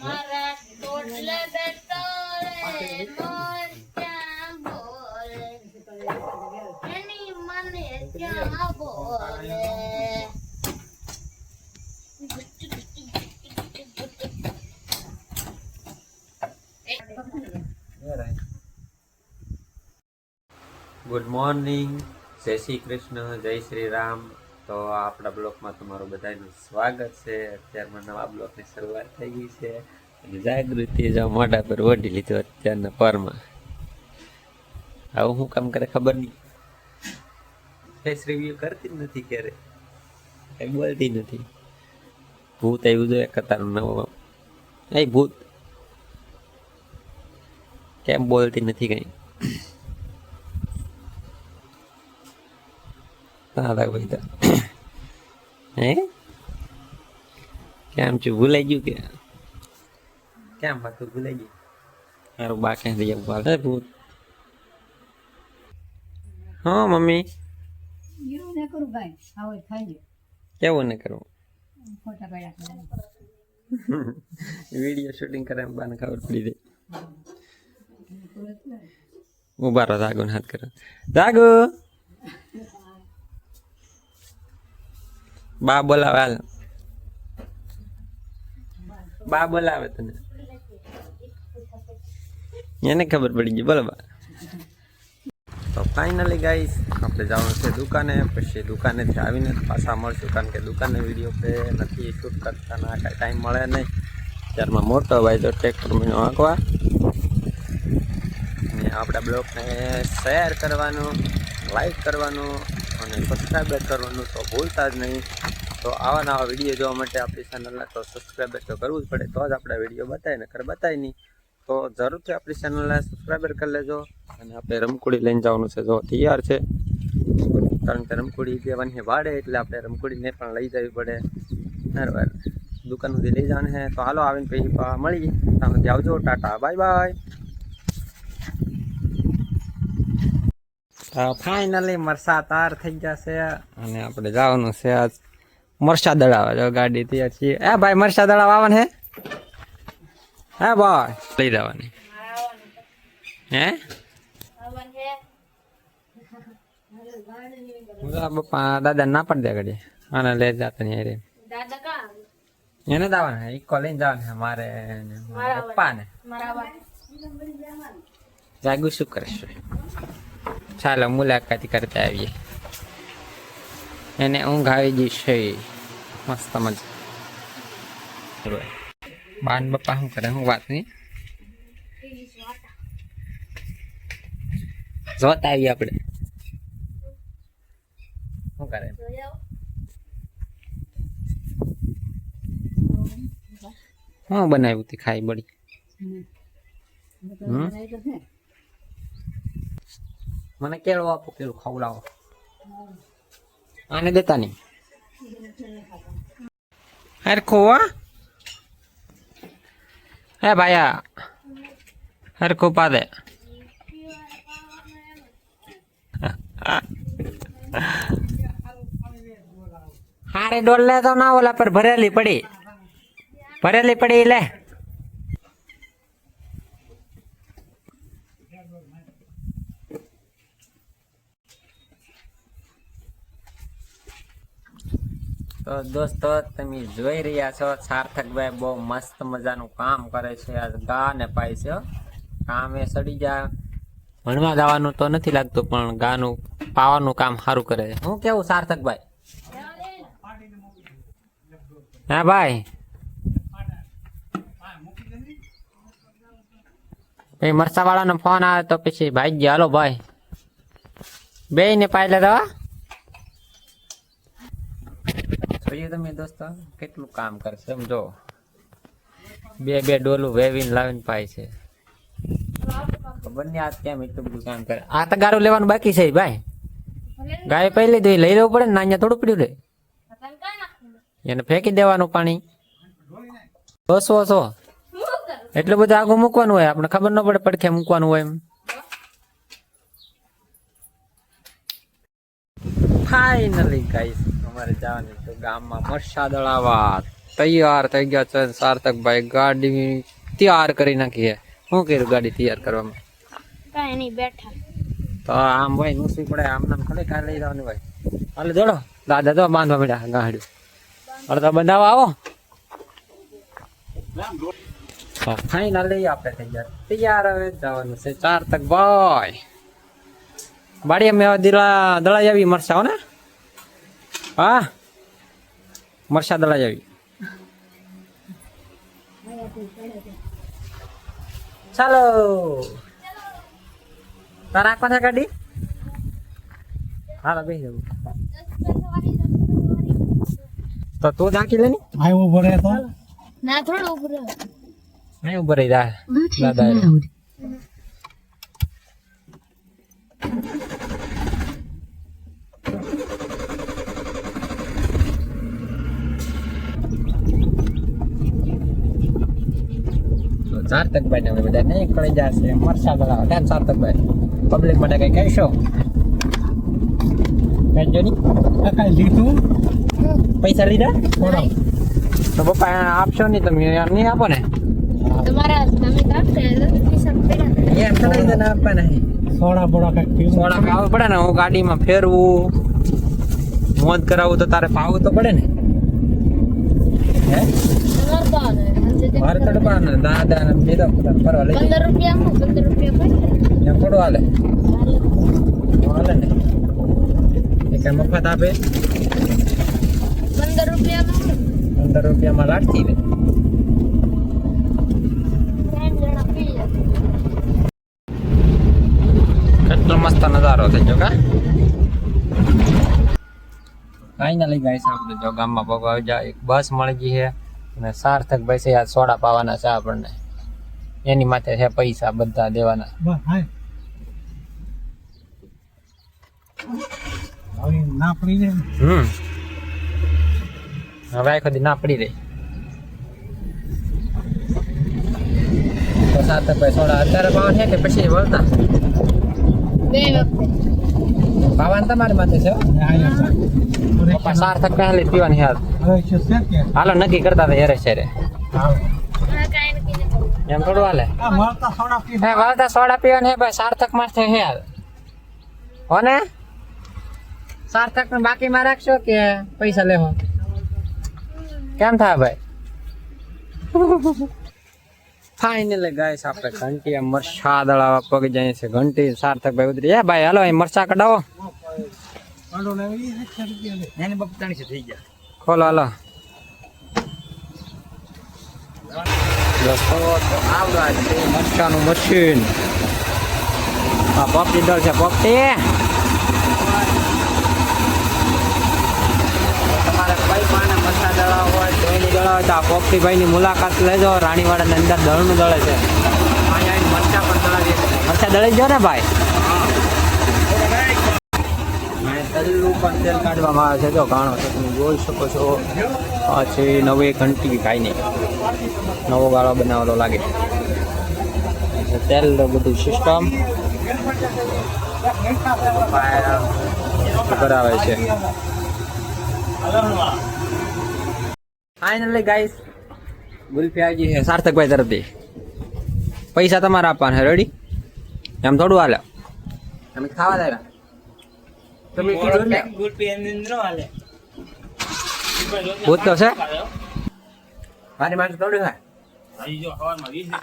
મારા ટોટલે બેટોળે મોરચા બોલે? એની મને બોલે? ગુડ મોર્નિંગ જય શ્રી કૃષ્ણ, જય શ્રી રામ. તો આપણા બ્લોકમાં તમારું બધાનું સ્વાગત છે. અત્યારમાં નવા બ્લોકની શરૂઆત થઈ ગઈ છે. અને જાગૃતિ જો મોઢા પર વઢી લીધો અત્યારના પરમાં. આવું શું કામ કરે ખબર નહીં. ફેસ રિવ્યુ કરતી જ નથી ક્યારે. કંઈ બોલતી નથી. ભૂત આવ્યું જોઈએ કતારનું નવો. એ ભૂત. કેમ બોલતી નથી કઈ? ભાઈ તો. હે? કેમ છું? ભૂલાઈ ગયું કે? કેમ હતું ભૂલાઈ ગયું? મારું બા ક્યાંથી જવું? હાલ હે ભૂત હા મમ્મી. કેવું ને કરવું વીડિયો શૂટિંગ કરે બાને ખબર પડી જાય. ઊભા રહો જાગો હાથ કરો. જાગો બા બોલાવે હાલ. બા બોલાવે તને. એને ખબર પડી ગઈ, બોલો બા. તો ફાઇનલી ગાઈસ આપણે જવાનું છે દુકાને, પછી દુકાનેથી આવીને પાછા મળશું, કારણ કે દુકાને વીડિયો પે નથી શૂટ કરતા, ના કાંઈ ટાઈમ મળે નહીં. ત્યારમાં મોટો ભાઈ તો ટ્રેક્ટર મહિનો આંકવા અને આપણા બ્લોગને શેર કરવાનું લાઈક કરવાનું અને સબસ્ક્રાઈબર કરવાનું તો ભૂલતા જ નહીં. તો આવા નવા વીડિયો જોવા માટે આપણી ચેનલને તો સબસ્ક્રાઈબર તો કરવું જ પડે. તો જ આપણે વીડિયો બતાવીએ નકર બતાવી નહીં. તો જરૂરથી આપણી ચેનલને સબસ્ક્રાઈબર કરી લેજો. અને આપણે રમકુડી લઈને જવાનું છે. જો તૈયાર છે. કારણ કે રમકુડી દેવાની વાડે, એટલે આપણે રમકુડીને પણ લઈ જવી પડે. બરાબર દુકાન સુધી લઈ જવાની છે. તો હાલો આવીને પછી મળીએ. ત્યાં સુધી આવજો. ટાટા. Bye bye. ફાઇનલી મરસા તાર થઈ જશે અને આપણે જવાનું છે આજ મરસા દડાવા. જો ગાડી તૈયાર છીએ એ ભાઈ મરસા દડાવા આવવાનું હે? હે ભાઈ? લઈ જવાની. હે? પપ્પા દાદા ના પડ દે ઘડી. અને લઈ જતા નહીં એને જવાનું ઇકો લઈને જવાનું છે મારે પપ્પાને. જાગુ શું કરે છે? ચાલો મુલાકાત કરતા આવીએ. એને ઊંઘ આવી ગઈ છે. મસ્ત મજા. બાન બાપા શું કરે? હું વાત નહીં? જોતા આવીએ આપણે. શું કરે? હું બનાવ્યું તે ખાઈ બળી? હમ? મને કેળો આપો, કેળું ખવડાવો આને દેતા નહીં. હરખો ખોવા, હે. ભાયા અરે ખોપા દે હારે ડોલ લે તો ના, ઓલા પર ભરેલી પડી. ભરેલી પડી લે. તો દોસ્તો, તમે જોઈ રહ્યા છો સાર્થકભાઈ બહુ મસ્ત મજાનું કામ કરે છે. આ ગા ને પાય છે કામે સડી જા ભણવા જવાનું તો નથી લાગતું, પણ ગાનું, પાવાનું કામ સારું કરે છે. હું કેવું સાર્થકભાઈ હા ભાઈ. એ મરસા વાળાનો ફોન આવે તો પછી ભાઈ ગયા. હાલો ભાઈ. બે ને પાઈ લેતા હો. તમે દોસ્તો? કેટલું કામ કરશે એમ જો. બે બે ડોલું વેવીને લાવીને પાય છે. ખબર નહીં આ કેમ એટલું બધું કામ કરે? આ તો લેવાનું બાકી છે ભાઈ. ગાય પહેલી દઈ લઈ લેવું પડે ને અહીંયા થોડું પડ્યું રે એને ફેંકી દેવાનું પાણી. બસો ઓછો એટલું બધું આગું મૂકવાનું હોય. આપણે ખબર ન પડે પડખે મૂકવાનું હોય એમ. ફાઇનલી ગાઈસ અમારે જવાની તો ગામમાં મરસા દળાવા તૈયાર થઈ ગયા છે સાર્થકભાઈ ગાડી તૈયાર કરી નાખી શું કર્યું ગાડી તૈયાર કરવામાં? કાંઈ નહીં બેઠા. તો આમ ભાઈ નુસી પડે આમ નામ ખડે કાલે લઈ જવાનું ભાઈ હાલે જોડો દાદા તો બાંધવા મળ્યા ગાડ્યું અરે તો બંધાવા આવો. ફાઈનલી આપણે ગયા તૈયાર હવે જવાનું છે ચાર તક ભાઈ બાડી અમે હવે દિલા દળાઈ આવી મરસા હો ને? હા મરસા દળાઈ આવી ચાલો તારા આંખમાં છે ગાડી હા બેસી જવું તો તું ઝાંકી લે ની આય ઊભો રહે તો ના થોડું ઉભું રહો નહીં ઊભો રહી જા દાદા એ. તો ને અમે બધા નહીં કળી જશે મરસા બધા કેમ સાર્થકભાઈ. પબ્લિક માટે કઈ કહેશો? કહેજો ની આ લીધું? પૈસા લીધા? તો પપ્પા આપશો નહીં તમે? યાર નહીં આપો ને? તમારા તમે નહીં આપવા નહીં સોડા બોડા કાંઈક સોડા પાવું પડે ને હું ગાડીમાં ફેરવું. મોજ કરાવું તો તારે પાવું તો પડે ને? હે? મારે તો ડબ્બા ને દાદા ને બે તો બધા ફરવા લઈ પંદર રૂપિયા હું પંદર રૂપિયા પડે એમ થોડું હાલે હાલે ને એ કઈ મફત આપે પંદર રૂપિયા પંદર રૂપિયામાં લાગતી ને ત્રણ જણા પી જાય કેટલો મસ્ત નજારો થઈ ગયો કા કાંઈ ના લઈ ગાય છે આપણે જો ગામમાં પગ આવી જાય એક બસ મળી ગઈ છે અને સાર્થક ભાઈ છે આ સોડા પાવાના છે આપણને. એની માથે છે પૈસા બધા દેવાના. ના. પડી હમ. હવે આખો દી ના પડી રહી. તો સાર્થક ભાઈ સોડા અત્યારે પાવા છે કે પછી વળતા? બે વખતે. પાવાના તમારી માથે છે પપ્પા સાર્થક પહેલી પીવાની કે? હાલો નક્કી કરતા હતા હેરે શેરે. એમ થોડું હાલે. હે વાળતા સોડા પીવાની હે ભાઈ સાર્થક માથે હે હાલ. હોને સાર્થક ને બાકીમાં રાખશો કે પૈસા લેવો? કેમ થાય ભાઈ? ફાઇનલી ગાઈસ આપણે ઘંટી મરસા દળાવા પગ જાય છે ઘંટી સાર્થક ભાઈ ઉતરી એ ભાઈ હાલો અહીં મરસા કઢાવો. ખોલો હાલો. આવડા મશીન આ પપટી દળ છે પપટી. પાને હોય દહીંની દળાવ હોય તો આ પોપટી ભાઈની મુલાકાત લેજો. રાણીવાડાની અંદર દળનું દળે છે. અહીંયા મરચા પણ દળાવીએ મરચા દળી જો ને ભાઈ? તલ્લું પણ તેલ કાઢવામાં આવે છે. જો ઘાણો છે તમે જોઈ શકો છો. પછી નવી ઘંટી કાંઈ નહીં નવો ગાળો બનાવેલો લાગે. તેલ બધું સિસ્ટમ કરાવે છે. ફાઇનલી ગાઈસ ગુલફિયાજી છે સાર્થકભાઈ તરફથી. પૈસા તમારે આપવાના રેડી એમ થોડું હાલે. તમે ખાવા દેવા તમે કીધું ને. ભૂત તો છે. મારી માણસ થોડું થાય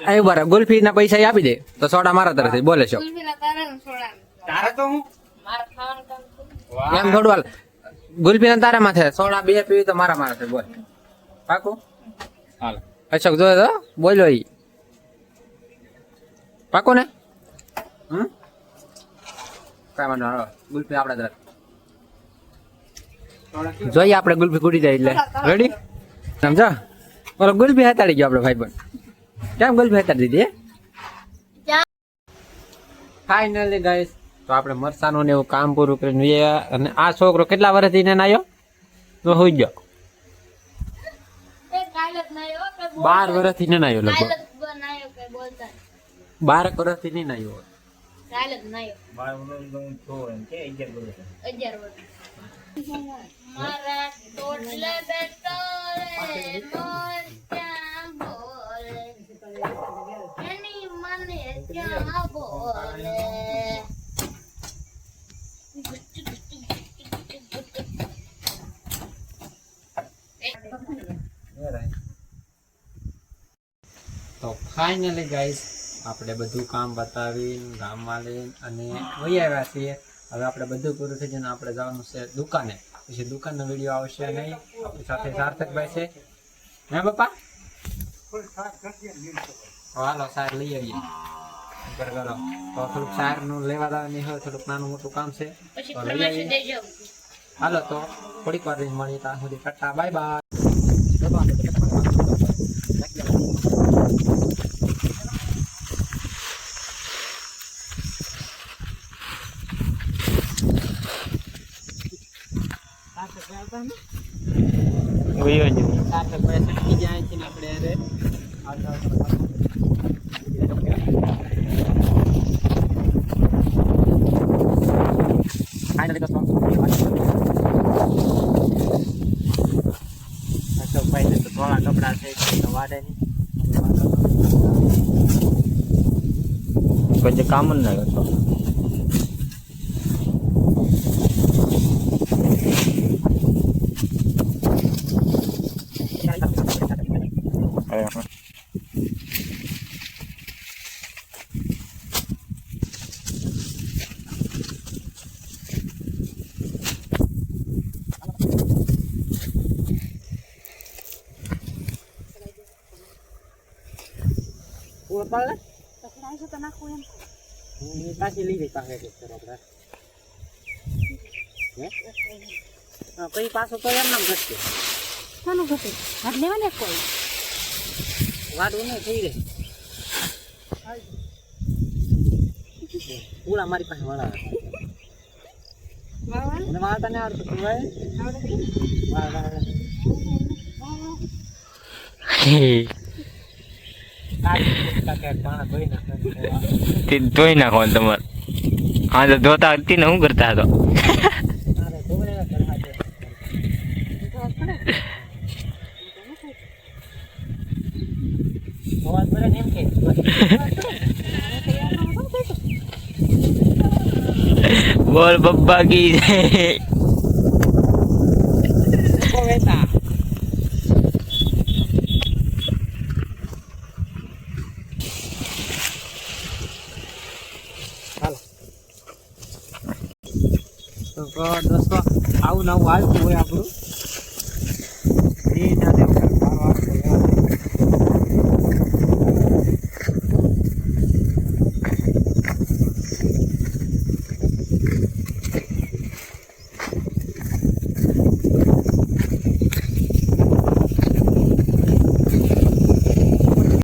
અહીં બરાબર ગુલ્ફી ના પૈસા આપી દે તો સોડા મારા તરફથી બોલે છો. કુલ્ફીના તારા ને તો હું? મારે ખાવાનું કામ છે. એમ થોડું હાલ. ગુલ્ફી ના તારા માથે સોડા બે પીવી તો મારા મારા બોલ. પાકું? હાલ. અશોક જોયો તો બોલો ઈ. પાકું ને? હમ? કાંઈ વાંધો હાલો. ગુલ્ફી આપણા તરફ. જોઈએ આપણે ગુલ્ફી કૂટી જાય એટલે. રેડી સમજો? ઓલો ગુલ્ફી હતાડી ગયો આપણો ભાઈ પણ કેમ ગુલ્ફી હતાડી દીધી ફાઇનલી ગાઈસ તો આપણે મરસાનું ને એવું કામ પૂરું કરીને અને આ છોકરો કેટલા વર્ષથી એને આવ્યો તો હોઈ ગયો એ કાલે જ નહીં હો, કે બોલતા બાર. વર્ષથી ને આવ્યો લગભગ. બાર વર્ષથી નહીં નહીં અગિયાર મારા ટોટલે બેટો રે મોરચા બોલે એની મને ક્યાં બોલે તો ફાઇનલી ગાઈસ આપણે બધું કામ બતાવીને ગામમાં લઈને અને વહી આવ્યા છીએ. હવે આપણે બધું પૂરું થઈ જઈને આપણે જવાનું છે દુકાને. પછી દુકાનનો વીડિયો આવશે નહીં. આપણી સાથે સાર્થકભાઈ છે. હે પપ્પા? હાલો સાર લઈ આવીએ. ઉપર કરો તો થોડુંક સારનું લેવા દાવાની હોય થોડુંક નાનું મોટું કામ છે. તો લઈ આવીએ. હાલો તો થોડીક વાર મળીએ ત્યાં સુધી. ટાટા બાય બાય ગયો જ સાથે પૈસા થઈ જાય છે ને આપણે અરે ફાઇનલી દોસ્તો ભાઈ કામ જ ના કરતો. પાડે હું પાછી જઈ પાસે આપણે હે હા, પછી પાછો તો એમ નામ ઘટશે શાનું ઘટે હાથ લેવાને કોઈ વાડું નહીં થઈ રહે પૂરા મારી પાસે વાળા મને વાળતા ને આવડતું તું ભાઈ વાળ વાળ તે ધોઈ નાખવાનું તમારે. હા, તો ધોતા હતી ને શું કરતા હતો? બોલ બબ્બા કી તો દોસ્તો આવું નવું આવતું હોય આપણું. એ સાથે